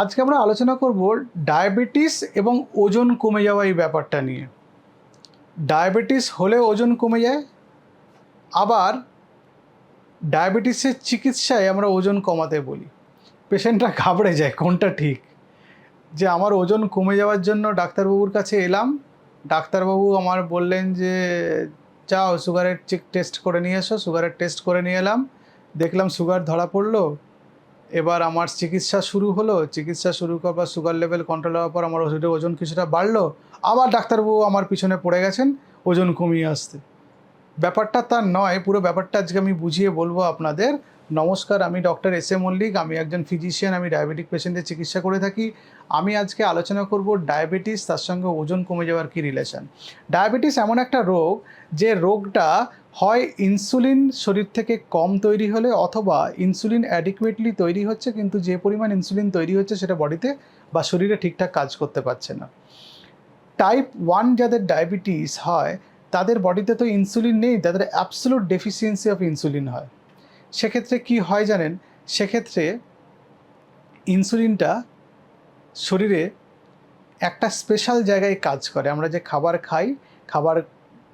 আজকে আমরা আলোচনা করব ডায়াবেটিস এবং ওজন কমে যাওয়া এই ব্যাপারটা নিয়ে। ডায়াবেটিস হলে ওজন কমে যায়, আবার ডায়াবেটিসের চিকিৎসায় আমরা ওজন কমাতে বলি। পেশেন্টরা ঘাবড়ে যায়, কোনটা ঠিক? যে আমার ওজন কমে যাওয়ার জন্য ডাক্তারবাবুর কাছে এলাম, ডাক্তারবাবু আমার বললেন যে, যাও সুগারের চেক টেস্ট করে নিয়ে এসো সুগারের টেস্ট করে নিয়ে এলাম, দেখলাম সুগার ধরা পড়ল এবার আমার চিকিৎসা শুরু হলো, চিকিৎসা শুরু করার পর সুগার লেভেল কন্ট্রোল হওয়ার পর আমার ওষুধের ওজন কিছুটা বাড়লো। আবার ডাক্তারবাবু আমার পিছনে পড়ে গেছেন, ওজন কমিয়ে আসতে। ব্যাপারটা তার নয়, পুরো ব্যাপারটা আজকে আমি বুঝিয়ে বলব আপনাদের। নমস্কার, আমি ডক্টর এস এ মল্লিক, আমি একজন ফিজিশিয়ান আমি ডায়াবেটিক পেশেন্টের চিকিৎসা করে থাকি। আমি আজকে আলোচনা করব ডায়াবেটিস তার সঙ্গে ওজন কমে যাওয়ার কী রিলেশন ডায়াবেটিস এমন একটা রোগ, যে রোগটা হয় ইনসুলিন শরীর থেকে কম তৈরি হলে অথবা ইনসুলিন অ্যাডিকুয়েটলি তৈরি হচ্ছে, কিন্তু যে পরিমাণ ইনসুলিন তৈরি হচ্ছে সেটা বডিতে বা শরীরে ঠিকঠাক কাজ করতে পারছে না। টাইপ ওয়ান যাদের ডায়াবেটিস হয়, তাদের বডিতে তো ইনসুলিন নেই, তাদের অ্যাবসোলুট ডেফিসিয়েন্সি অফ ইনসুলিন হয়। সেক্ষেত্রে কি হয় জানেন? সেক্ষেত্রে ইনসুলিনটা শরীরে একটা স্পেশাল জায়গায় কাজ করে। আমরা যে খাবার খাই, খাবার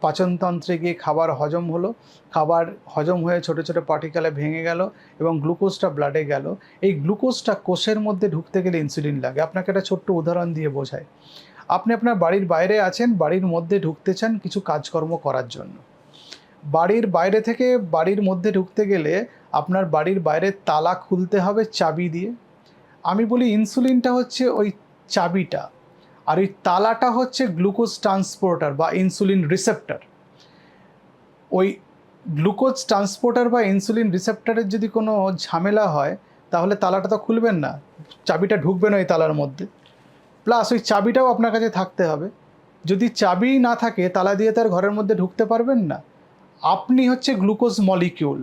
পাচনতন্ত্রে গিয়ে খাবার হজম হলো। খাবার হজম হয়ে ছোটো ছোটো পার্টিকেলে ভেঙে গেল এবং গ্লুকোজটা ব্লাডে গেল। এই গ্লুকোজটা কোষের মধ্যে ঢুকতে গেলে ইনসুলিন লাগে। আপনাকে একটা ছোট্ট উদাহরণ দিয়ে বোঝায়। আপনি আপনার বাড়ির বাইরে আছেন, বাড়ির মধ্যে ঢুকতে চান কিছু কাজকর্ম করার জন্য। বাড়ির বাইরে থেকে বাড়ির মধ্যে ঢুকতে গেলে আপনার বাড়ির বাইরে তালা খুলতে হবে চাবি দিয়ে। আমি বলি ইনসুলিনটা হচ্ছে ওই চাবিটা। আর ওই তালাটা হচ্ছে গ্লুকোজ ট্রান্সপোর্টার বা ইনসুলিন রিসেপ্টার। ওই গ্লুকোজ ট্রান্সপোর্টার বা ইনসুলিন রিসেপ্টারের যদি কোনো ঝামেলা হয়, তাহলে তালাটা তো খুলবেন না। চাবিটা ঢুকবে না ওই তালার মধ্যে। প্লাস ওই চাবিটাও আপনার কাছে থাকতে হবে। যদি চাবি না থাকে, তালা দিয়ে তার ঘরের মধ্যে ঢুকতে পারবেন না। আপনি হচ্ছে গ্লুকোজ মলিকিউল,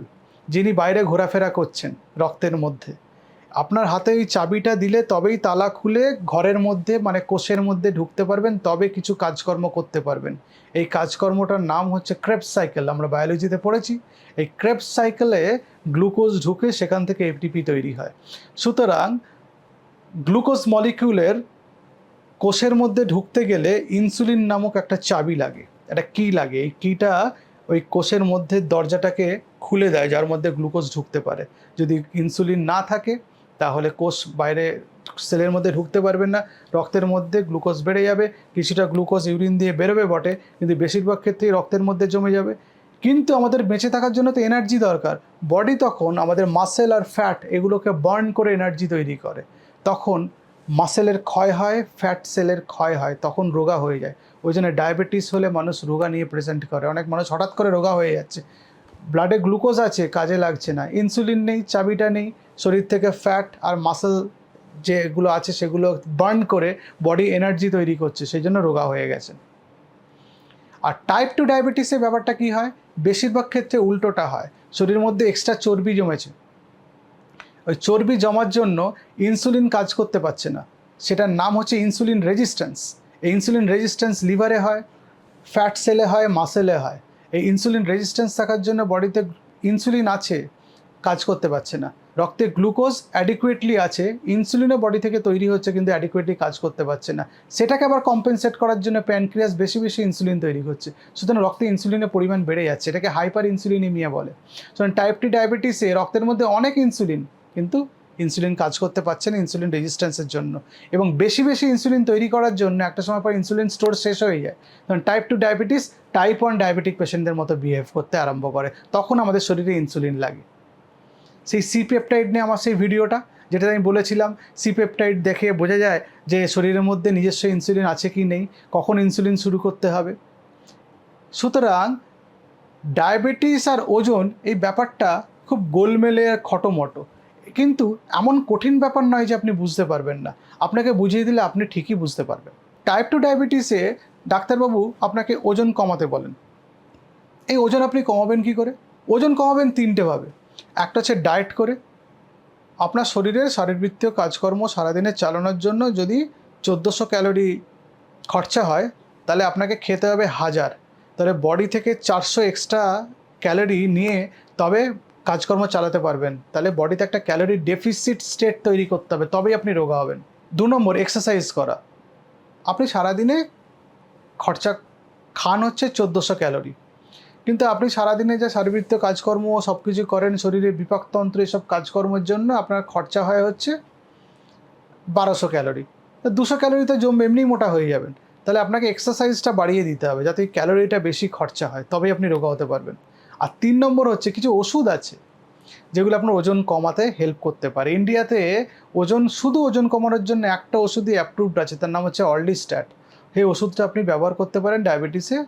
যিনি বাইরে ঘোরাফেরা করছেন রক্তের মধ্যে। আপনার হাতে ওই চাবিটা দিলে তবেই তালা খুলে ঘরের মধ্যে মানে কোষের মধ্যে ঢুকতে পারবেন, তবে কিছু কাজকর্ম করতে পারবেন। এই কাজকর্মটার নাম হচ্ছে ক্রেপস সাইকেল আমরা বায়োলজিতে পড়েছি। এই ক্রেপস সাইকেলে গ্লুকোজ ঢুকে সেখান থেকে এফটিপি তৈরি হয়। সুতরাং গ্লুকোজ মলিকিউলের কোষের মধ্যে ঢুকতে গেলে ইনসুলিন নামক একটা চাবি লাগে। একটা কি লাগে। এই কিটা ওই কোষের মধ্যে দরজাটাকে খুলে দেয়, যার মধ্যে গ্লুকোজ ঢুকতে পারে। যদি ইনসুলিন না থাকে তাহলে কোষ বাইরে সেলের মধ্যে ঢুকতে পারবেন না, রক্তের মধ্যে গ্লুকোজ বেড়ে যাবে, কিছুটা গ্লুকোজ ইউরিন দিয়ে বেরোবে বটে, কিন্তু বেশিরভাগ ক্ষেত্রেই রক্তের মধ্যে জমে যাবে। কিন্তু আমাদের বেঁচে থাকার জন্য তো এনার্জি দরকার। বডি তখন আমাদের মাসেল আর ফ্যাট এগুলোকে বার্ন করে এনার্জি তৈরি করে। তখন মাসেলের ক্ষয় হয় ফ্যাট সেলের ক্ষয় হয়, তখন রোগা হয়ে যায়। ওই জন্য ডায়াবেটিস হলে মানুষ রোগা নিয়ে প্রেজেন্ট করে। অনেক মানুষ হঠাৎ করে রোগা হয়ে যাচ্ছে। ব্লাডে গ্লুকোজ আছে, কাজে লাগছে না। ইনসুলিন নেই, চাবিটা নেই, শরীর থেকে ফ্যাট আর মাসেল যেগুলো আছে সেগুলো বার্ন করে বডি এনার্জি তৈরি করছে, সেই জন্য রোগা হয়ে গেছে। আর টাইপ টু ডায়াবেটিসের ব্যাপারটা কি হয়? বেশিরভাগ ক্ষেত্রে উল্টোটা হয়। শরীরের মধ্যে এক্সট্রা চর্বি জমেছে। ওই চর্বি জমার জন্য ইনসুলিন কাজ করতে পারছে না। সেটার নাম হচ্ছে ইনসুলিন রেজিস্ট্যান্স এই ইনসুলিন রেজিস্ট্যান্স লিভারে হয় ফ্যাট সেলে হয় মাসেলে হয়। এই ইনসুলিন রেজিস্ট্যান্স থাকার জন্য বডিতে ইনসুলিন আছে, কাজ করতে পারছে না। রক্তে গ্লুকোজ অ্যাডিকুয়েটলি আছে ইনসুলিনও বডি থেকে তৈরি হচ্ছে কিন্তু অ্যাডিকুয়েটলি কাজ করতে পারছে না। সেটাকে আবার কম্পেনসেট করার জন্য প্যানক্রিয়াস বেশি বেশি ইনসুলিন তৈরি করছে। সুতরাং রক্তে ইনসুলিনের পরিমাণ বেড়ে যাচ্ছে, এটাকে হাইপার ইনসুলিনিমিয়া বলে। সুতরাং টাইপ ডায়াবেটিসে রক্তের মধ্যে অনেক ইনসুলিন কিন্তু ইনসুলিন কাজ করতে পারছে না ইনসুলিন রেজিস্ট্যান্সের জন্য। এবং বেশি বেশি ইনসুলিন তৈরি করার জন্য একটা সময় পর ইনসুলিন স্টোর শেষ হয়ে যায়। তখন type two diabetes type one diabetic পেশেন্টদের মতো বিহেভ করতে আরম্ভ করে। তখন আমাদের শরীরে ইনসুলিন লাগে। সেই সি পেপটাইড নিয়ে আমার সেই ভিডিওটা যেটা আমি বলেছিলাম সি পেপটাইড দেখে বোঝা যায় যে শরীরের মধ্যে নিজস্ব ইনসুলিন আছে কি নেই, কখন ইনসুলিন শুরু করতে হবে। সুতরাং ডায়াবেটিস আর ওজন এই ব্যাপারটা খুব গোলমেলে আর খটোমটো। কিন্তু এমন কঠিন ব্যাপার নয় যে আপনি বুঝতে পারবেন না। আপনাকে বুঝিয়ে দিলে আপনি ঠিকই বুঝতে পারবেন। টাইপ টু ডায়াবেটিসে ডাক্তারবাবু আপনাকে ওজন কমাতে বলেন। এই ওজন আপনি কমাবেন কি করে? ওজন কমাবেন তিনটেভাবে একটা হচ্ছে ডায়েট করে। আপনার শরীরের শারীরবৃত্তীয় কাজকর্ম সারাদিনে চালানোর জন্য যদি চোদ্দোশো ক্যালোরি খরচা হয়, তাহলে আপনাকে খেতে হবে হাজার। তাহলে বডি থেকে চারশো এক্সট্রা ক্যালোরি নিয়ে তবে কাজকর্ম চালাতে পারবেন, তাহলে বডিতে একটা ক্যালোরি ডেফিসিট স্টেট তৈরি করতে হবে, তবেই আপনি রোগা হবেন। দু নম্বর এক্সারসাইজ করা। আপনি সারাদিনে খরচা, খান হচ্ছে চোদ্দোশো ক্যালোরি কিন্তু আপনি সারাদিনে যে শারীরবৃত্ত কাজকর্ম সব কিছু করেন শরীরের বিপাকতন্ত্র এসব কাজকর্মের জন্য আপনার খরচা হয় হচ্ছে বারোশো ক্যালোরি দুশো ক্যালোরিতে জম এমনি মোটা হয়ে যাবেন। তাহলে আপনাকে এক্সারসাইজটা বাড়িয়ে দিতে হবে, যাতে ক্যালোরিটা বেশি খরচা হয়, তবেই আপনি রোগা হতে পারবেন। আর তিন নম্বর হচ্ছে কিছু ওষুধ আছে যেগুলো আপনার ওজন কমাতে হেল্প করতে পারে। ইন্ডিয়াতে ওজন, শুধু ওজন কমানোর জন্য একটা ওষুধই অ্যাপ্রুভড আছে, তার নাম হচ্ছে অল্ডিস্ট্যাট এই ওষুধটা আপনি ব্যবহার করতে পারেন ডায়াবেটিসে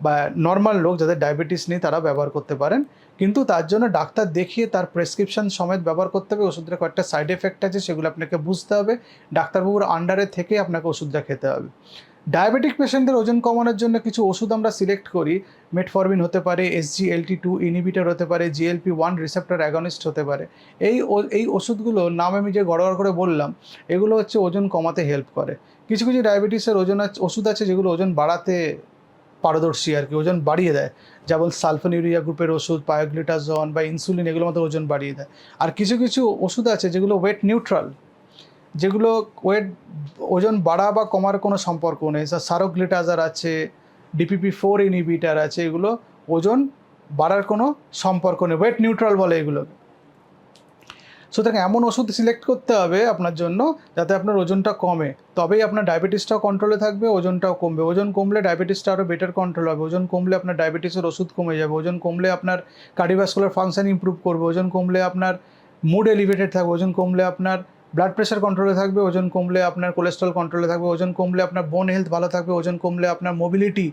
বা নর্মাল লোক যাদের ডায়াবেটিস নেই তারা ব্যবহার করতে পারেন। কিন্তু তার জন্য ডাক্তার দেখিয়ে তার প্রেসক্রিপশন সমেত ব্যবহার করতে হবে। ওষুধের কয়েকটা সাইড এফেক্ট আছে, সেগুলো আপনাকে বুঝতে হবে। ডাক্তারবাবুর আন্ডারে থেকে আপনাকে ওষুধটা খেতে হবে। ডায়াবেটিক পেশেন্টদের ওজন কমানোর জন্য কিছু ওষুধ আমরা সিলেক্ট করি। মেটফরমিন হতে পারে এসজিএলটি টু ইনিবিটার হতে পারে জিএলপি ওয়ান রিসেপ্টার অ্যাগনিস্ট হতে পারে। এই এই ওষুধগুলো নাম আমি যে গড়গড় করে বললাম, এগুলো হচ্ছে ওজন কমাতে হেল্প করে। কিছু কিছু ডায়াবেটিসের ওজন ওষুধ আছে যেগুলো ওজন বাড়াতে পারদর্শী আর কি, ওজন বাড়িয়ে দেয়। যেমন সালফোনিউরিয়া গ্রুপের ওষুধ পায়োগ্লিটাজন বা ইনসুলিন এগুলো মতো ওজন বাড়িয়ে দেয়। আর কিছু কিছু ওষুধ আছে যেগুলো ওয়েট নিউট্রাল যেগুলো ওয়েট, ওজন বাড়া বা কমার কোনো সম্পর্ক নেই। সারোগ্লিটাজার আছে ডিপিপি ফোর ইনহিবিটার আছে, এগুলো ওজন বাড়ার কোনো সম্পর্ক নেই। ওয়েট নিউট্রাল বলে এগুলোকে সুতরাং এমন ওষুধ সিলেক্ট করতে হবে আপনার জন্য যাতে আপনার ওজনটা কমে। তবেই আপনার ডায়াবেটিসটাও কন্ট্রোলে থাকবে, ওজনটাও কমবে। ওজন কমলে ডায়াবেটিসটা আরও বেটার কন্ট্রোল হবে। ওজন কমলে আপনার ডায়াবেটিসের ওষুধ কমে যাবে। ওজন কমলে আপনার কার্ডিওভাস্কুলার ফাংশন ইমপ্রুভ করবে। ওজন কমলে আপনার মুড এলিভেটেড থাকবে। ওজন কমলে আপনার ব্লাড প্রেশার কন্ট্রোলে থাকবে, ওজন কমলে আপনার কোলেস্ট্রল কন্ট্রোলে থাকবে, ওজন কমলে আপনার বোন হেলথ ভালো থাকবে, ওজন কমলে আপনার মোবিলিটি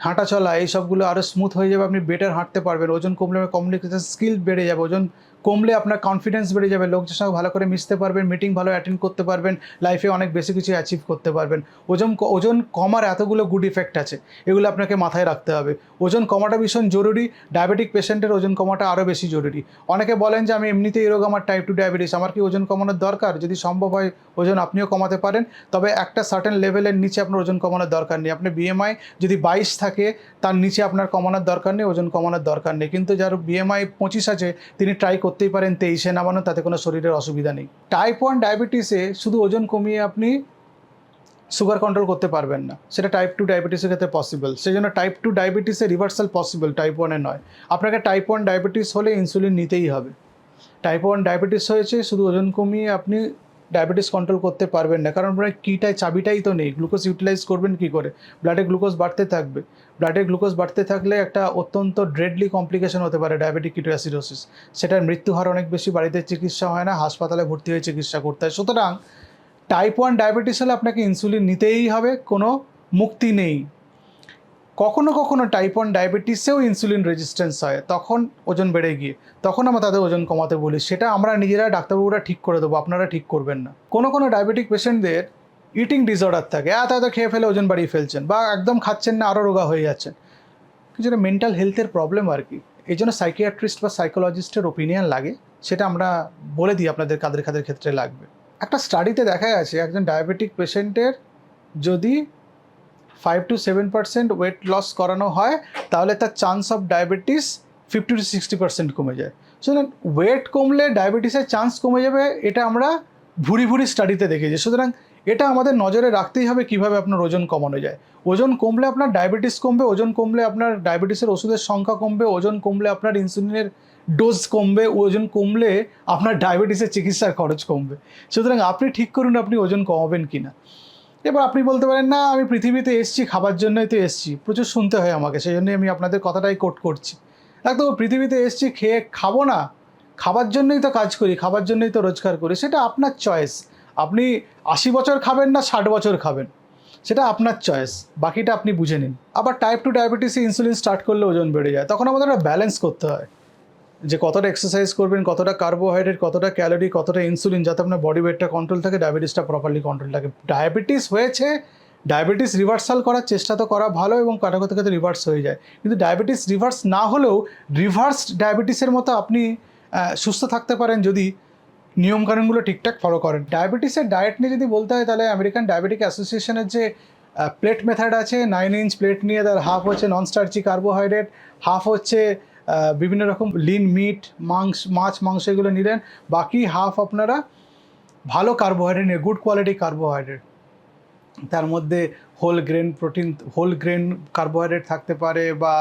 হাঁটা চলা এইসবগুলো আরও স্মুথ হয়ে যাবে, আপনি বেটার হাঁটতে পারবেন, ওজন কমলে কমিউনিকেশন স্কিল বেড়ে যাবে, ওজন কমলে আপনার কনফিডেন্স বেড়ে যাবে। লোকদের সঙ্গে ভালো করে মিশতে পারবেন মিটিং ভালো অ্যাটেন্ড করতে পারবেন লাইফে অনেক বেশি কিছু অ্যাচিভ করতে পারবেন। ওজন ওজন কমার এতগুলো গুড ইফেক্ট আছে, এগুলো আপনাকে মাথায় রাখতে হবে। ওজন কমাটা ভীষণ জরুরি ডায়াবেটিক পেশেন্টের ওজন কমাটা আরও বেশি জরুরি। অনেকে বলেন যে, আমি এমনিতেই এই রোগ আমার টাইপ টু ডায়াবেটিস আমার কি ওজন কমানোর দরকার? যদি সম্ভব হয় ওজন আপনিও কমাতে পারেন। তবে একটা সার্টেন লেভেলের নিচে আপনার ওজন কমানোর দরকার নেই। আপনি বিএমআই যদি বাইশ থাকে, তার নিচে আপনার কমানোর দরকার নেই, ওজন কমানোর দরকার নেই। কিন্তু যার বিএমআই পঁচিশ আছে, তিনি ট্রাই করতেই পারেন তেইশে নামানো, তাতে কোনো শরীরের অসুবিধা নেই। টাইপ ওয়ান ডায়াবেটিসে শুধু ওজন কমিয়ে আপনি সুগার কন্ট্রোল করতে পারবেন না। সেটা টাইপ টু ডায়াবেটিসের ক্ষেত্রে পসিবল সেই জন্য টাইপ টু ডায়াবেটিসে রিভার্সাল পসিবল টাইপ ওয়ানে নয়। আপনাকে টাইপ ওয়ান ডায়াবেটিস হলে ইনসুলিন নিতেই হবে। টাইপ ওয়ান ডায়াবেটিস হয়েছে, শুধু ওজন কমিয়ে আপনি ডায়াবেটিস কন্ট্রোল করতে পারবেন না। কারণ আপনার কীটাই, চাবিটাই তো নেই। গ্লুকোজ ইউটিলাইজ করবেন কী করে? ব্লাডে গ্লুকোজ বাড়তে থাকবে। ব্লাডে গ্লুকোজ বাড়তে থাকলে একটা অত্যন্ত ড্রেডলি কমপ্লিকেশন হতে পারে ডায়াবেটিক কিটোঅ্যাসিডোসিস সেটার মৃত্যু হার অনেক বেশি, বাড়িতে চিকিৎসা হয় না, হাসপাতালে ভর্তি হয়ে চিকিৎসা করতে হয়। সুতরাং টাইপ ওয়ান ডায়াবেটিস হলে আপনাকে ইনসুলিন নিতেই হবে, কোনো মুক্তি নেই। কখনো কখনো টাইপ ওয়ান ডায়াবেটিসেও ইনসুলিন রেজিস্ট্যান্স হয়, তখন ওজন বেড়ে গিয়ে, তখন আমরা তাদের ওজন কমাতে বলি। সেটা আমরা নিজেরা ডাক্তারবাবুরা ঠিক করে দেবো, আপনারা ঠিক করবেন না। কোনো কোনো ডায়াবেটিক পেশেন্টদের ইটিং ডিসঅর্ডার থাকে, এত এত খেয়ে ফেলে ওজন বাড়িয়ে ফেলছেন বা একদম খাচ্ছেন না, আরও রোগা হয়ে যাচ্ছেন। কিছু মেন্টাল হেলথের প্রবলেম আর কি। এই জন্য সাইকিয়াট্রিস্ট বা সাইকোলজিস্টের ওপিনিয়ন লাগে, সেটা আমরা বলে দিই আপনাদের কাদের কাদের ক্ষেত্রে লাগবে। একটা স্টাডিতে দেখা গেছে, একজন ডায়াবেটিক পেশেন্টের যদি five to seven percent weight loss করানো হয়, তাহলে তার chance of diabetes fifty to sixty percent কমে যায়। সুতরাং ওয়েট কমলে ডায়াবেটিসের চান্স কমে যাবে, এটা আমরা ভুরি ভুরি স্টাডিতে দেখেছি। সুতরাং এটা আমাদের নজরে রাখতেই হবে কীভাবে আপনার ওজন কমানো যায়। ওজন কমলে আপনার ডায়াবেটিস কমবে, ওজন কমলে আপনার ডায়াবেটিসের ওষুধের সংখ্যা কমবে, ওজন কমলে আপনার ইনসুলিনের ডোজ কমবে, ওজন কমলে আপনার ডায়াবেটিসের চিকিৎসার খরচ কমবে। সুতরাং আপনি ঠিক করুন আপনি ওজন কমাবেন কি না এবার আপনি বলতে পারেন, না, আমি পৃথিবীতে এসেছি, খাবার জন্যই তো এসেছি। প্রচুর শুনতে হয় আমাকে, সেই জন্যই আমি আপনাদের কথাটাই কোট করছি। একদম পৃথিবীতে এসেছি, খেয়ে খাব না, খাবার জন্যই তো কাজ করি, খাবার জন্যই তো রোজগার করি, সেটা আপনার চয়েস আপনি আশি বছর খাবেন না, ষাট বছর খাবেন, সেটা আপনার চয়েস বাকিটা আপনি বুঝে নিন। আবার টাইপ টু ডায়াবেটিসে ইনসুলিন স্টার্ট করলে ওজন বেড়ে যায়, তখন আমাদের ব্যালেন্স করতে হয়। যে কতটা এক্সারসাইজ করবেন, কতটা কার্বোহাইড্রেট কতটা ক্যালোরি কতটা ইনসুলিন যাতে আপনার বডি ওয়েটটা কন্ট্রোল থাকে ডায়াবেটিসটা প্রপারলি কন্ট্রোল থাকে। ডায়াবেটিস হয়েছে ডায়াবেটিস রিভার্সাল করার চেষ্টা তো করা ভালো এবং কাটা কথা ক্ষেত্রে রিভার্স হয়ে যায়। কিন্তু ডায়াবেটিস রিভার্স না হলেও রিভার্স ডায়াবেটিসের মতো আপনি সুস্থ থাকতে পারেন যদি নিয়মকানুনগুলো ঠিকঠাক ফলো করেন। ডায়াবেটিসের ডায়েট নিয়ে যদি বলতে হয়, তাহলে আমেরিকান ডায়াবেটিক অ্যাসোসিয়েশনের যে প্লেট মেথড আছে নাইন ইঞ্চ প্লেট নিয়ে, তার হাফ হচ্ছে নন স্টার্চি কার্বোহাইড্রেট হাফ হচ্ছে বিভিন্ন রকম লিন মিট মাংস, মাছ, মাংস এগুলো নিলেন। বাকি হাফ আপনারা ভালো কার্বোহাইড্রেট নিয়ে গুড কোয়ালিটি কার্বোহাইড্রেট তার মধ্যে whole grain protein whole grain carbohydrate থাকতে পারে বা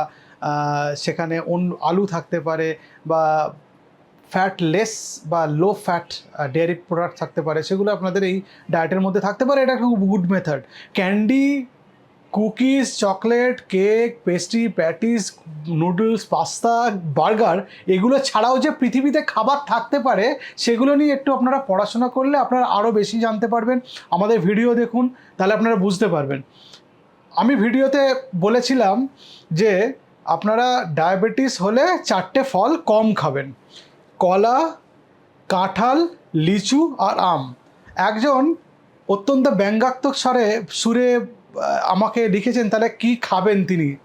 সেখানে অন্য আলু থাকতে পারে বা ফ্যাট লেস বা লো ফ্যাট ডেয়ারি প্রোডাক্ট থাকতে পারে। সেগুলো আপনাদের এই ডায়েটের মধ্যে থাকতে পারে। এটা খুব good method candy cookies, chocolate, cake, pastry, patties, noodles, pasta, burger, এগুলো ছাড়াও যে পৃথিবীতে খাবার থাকতে পারে, সেগুলো নিয়ে একটু আপনারা পড়াশোনা করলে আপনারা আরও বেশি জানতে পারবেন। আমাদের ভিডিও দেখুন, তাহলে আপনারা বুঝতে পারবেন। আমি ভিডিওতে বলেছিলাম যে আপনারা ডায়াবেটিস হলে চারটে ফল কম খাবেন। কলা, কাঁঠাল, লিচু আর আম। একজন অত্যন্ত ব্যঙ্গাত্মক স্বরে সুরে আমাকে লিখেছেন, তাহলে কি খাবেন তিনি?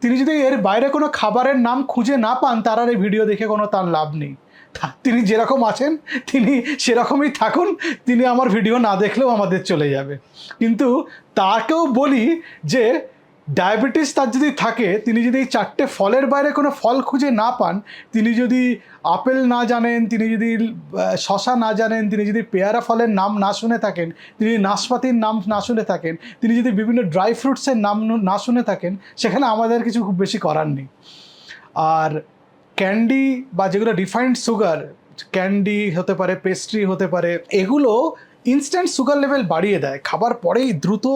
তিনি যদি এর বাইরে কোনো খাবারের নাম খুঁজে না পান, তার আর এই ভিডিও দেখে কোনো তার লাভ নেই। তিনি যেরকম আছেন, তিনি সেরকমই থাকুন, তিনি আমার ভিডিও না দেখলেও আমাদের চলে যাবে। কিন্তু তাকেও বলি যে ডায়াবেটিস তার যদি থাকে, তিনি যদি এই চারটে ফলের বাইরে কোনো ফল খুঁজে না পান, তিনি যদি আপেল না জানেন, তিনি যদি শশা না জানেন, তিনি যদি পেয়ারা ফলের নাম না শুনে থাকেন, তিনি নাশপাতির নাম না শুনে থাকেন, তিনি যদি বিভিন্ন ড্রাই ফ্রুটসের নাম না শুনে থাকেন, সেখানে আমাদের কিছু খুব বেশি করার নেই। আর ক্যান্ডি বা যেগুলো রিফাইন্ড সুগার, ক্যান্ডি হতে পারে, পেস্ট্রি হতে পারে, এগুলো ইনস্ট্যান্ট সুগার লেভেল বাড়িয়ে দেয়। খাবার পরেই দ্রুত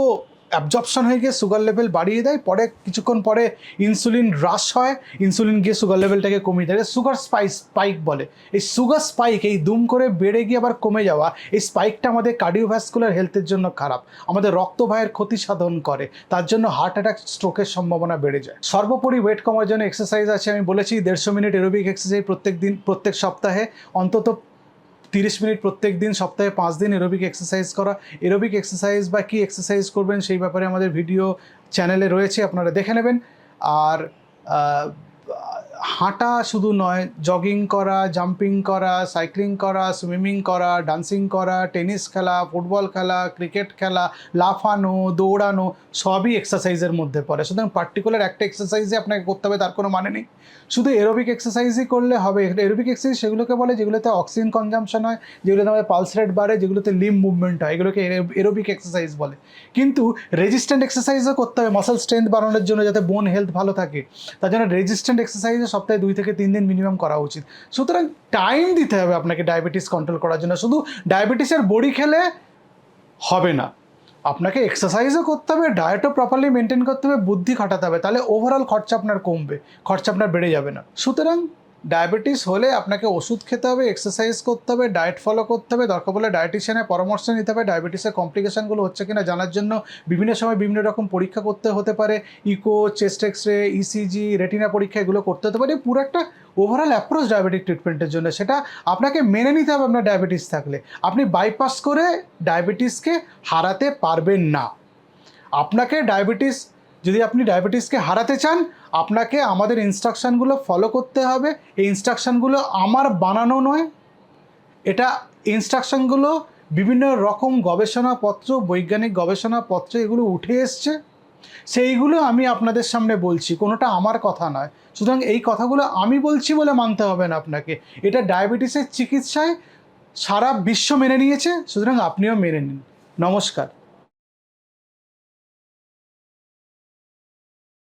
অ্যাবজর্পশন হয়ে গিয়ে সুগার লেভেল বাড়িয়ে দেয়, পরে কিছুক্ষণ পরে ইনসুলিন হ্রাস হয় ইনসুলিন গিয়ে সুগার লেভেলটাকে কমিয়ে দেয়। সুগার স্পাইস স্পাইক বলে। এই সুগার স্পাইক এই দুম করে বেড়ে গিয়ে আবার কমে যাওয়া, এই স্পাইকটা আমাদের কার্ডিওভ্যাসকুলার হেলথের জন্য খারাপ। আমাদের রক্তবাহের ক্ষতি সাধন করে, তার জন্য হার্ট অ্যাটাক স্ট্রোকের সম্ভাবনা বেড়ে যায়। সর্বোপরি ওয়েট কমার জন্য এক্সারসাইজ আছে, আমি বলেছি দেড়শো মিনিট এরোবিক এক্সারসাইজ প্রত্যেক দিন, প্রত্যেক সপ্তাহে। অন্তত তিরিশ মিনিট প্রত্যেক দিন, সপ্তাহে পাঁচ দিন এরোবিক এক্সারসাইজ করা। এরোবিক এক্সারসাইজ বা কী এক্সারসাইজ করবেন সেই ব্যাপারে আমাদের ভিডিও চ্যানেলে রয়েছে, আপনারা দেখে নেবেন। আর হাঁটা শুধু নয় জগিং করা জাম্পিং করা সাইক্লিং করা সুইমিং করা ডান্সিং করা টেনিস খেলা ফুটবল খেলা ক্রিকেট খেলা, লাফানো, দৌড়ানো, সবই এক্সারসাইজের মধ্যে পড়ে। সুতরাং পার্টিকুলার একটা এক্সারসাইজই আপনাকে করতে হবে, তার কোনো মানে নেই। শুধু এরোবিক এক্সারসাইজই করলে হবে। এরোবিক এক্সারসাইজ সেগুলোকে বলে, যেগুলোতে অক্সিজেন কনজাম্পশন হয়, যেগুলোতে আমাদের পালস রেট বাড়ে, যেগুলোতে লিম মুভমেন্ট হয়, এগুলোকে এরোবিক এক্সারসাইজ বলে। কিন্তু রেজিস্ট্যান্ট এক্সারসাইজও করতে হবে মাসেল স্ট্রেংথ বাড়ানোর জন্য যাতে বোন হেলথ ভালো থাকে। তার জন্য রেজিস্ট্যান্ট এক্সারসাইজও সপ্তাহে দুই থেকে তিন দিন মিনিমাম করা উচিত। সুতরাং টাইম দিতে হবে আপনাকে ডায়াবেটিস কন্ট্রোল করার জন্য। শুধু ডায়াবেটিসের বড়ি খেলে হবে না। আপনাকে এক্সারসাইজও করতে হবে ডায়েটও প্রপারলি মেনটেন করতে হবে, বুদ্ধি খাটাতে হবে। তাহলে ওভারঅল খরচা আপনার কমবে, খরচা আপনার বেড়ে যাবে না। সুতরাং ডায়াবেটিস হলে আপনাকে ওষুধ খেতে হবে এক্সারসাইজ করতে হবে ডায়েট ফলো করতে হবে। দরকার বলে ডায়েটিশিয়ানের পরামর্শ নিতে হবে। ডায়াবেটিসের কমপ্লিকেশনগুলো হচ্ছে কিনা জানার জন্য বিভিন্ন সময় বিভিন্ন রকম পরীক্ষা করতে হতে পারে। Echo chest X ray ECG retina পরীক্ষা এগুলো করতে হতে পারে। পুরো একটা ওভারঅল অ্যাপ্রোচ ডায়াবেটিক ট্রিটমেন্টের জন্য। সেটা আপনাকে মেনে নিতে হবে আপনার ডায়াবেটিস থাকলে। আপনি বাইপাস করে ডায়াবেটিসকে হারাতে পারবেন না। আপনাকে ডায়াবেটিস যদি আপনি ডায়াবেটিসকে হারাতে চান, আপনাকে আমাদের ইনস্ট্রাকশানগুলো ফলো করতে হবে। এই ইনস্ট্রাকশানগুলো আমার বানানো নয়। এটা ইনস্ট্রাকশনগুলো বিভিন্ন রকম গবেষণাপত্র, বৈজ্ঞানিক গবেষণাপত্র এগুলো উঠে এসছে। সেইগুলো আমি আপনাদের সামনে বলছি, কোনোটা আমার কথা নয়। সুতরাং এই কথাগুলো আমি বলছি বলে মানতে হবে না আপনাকে। এটা ডায়াবেটিসের চিকিৎসায় সারা বিশ্ব মেনে নিয়েছে, সুতরাং আপনিও মেনে নিন। নমস্কার।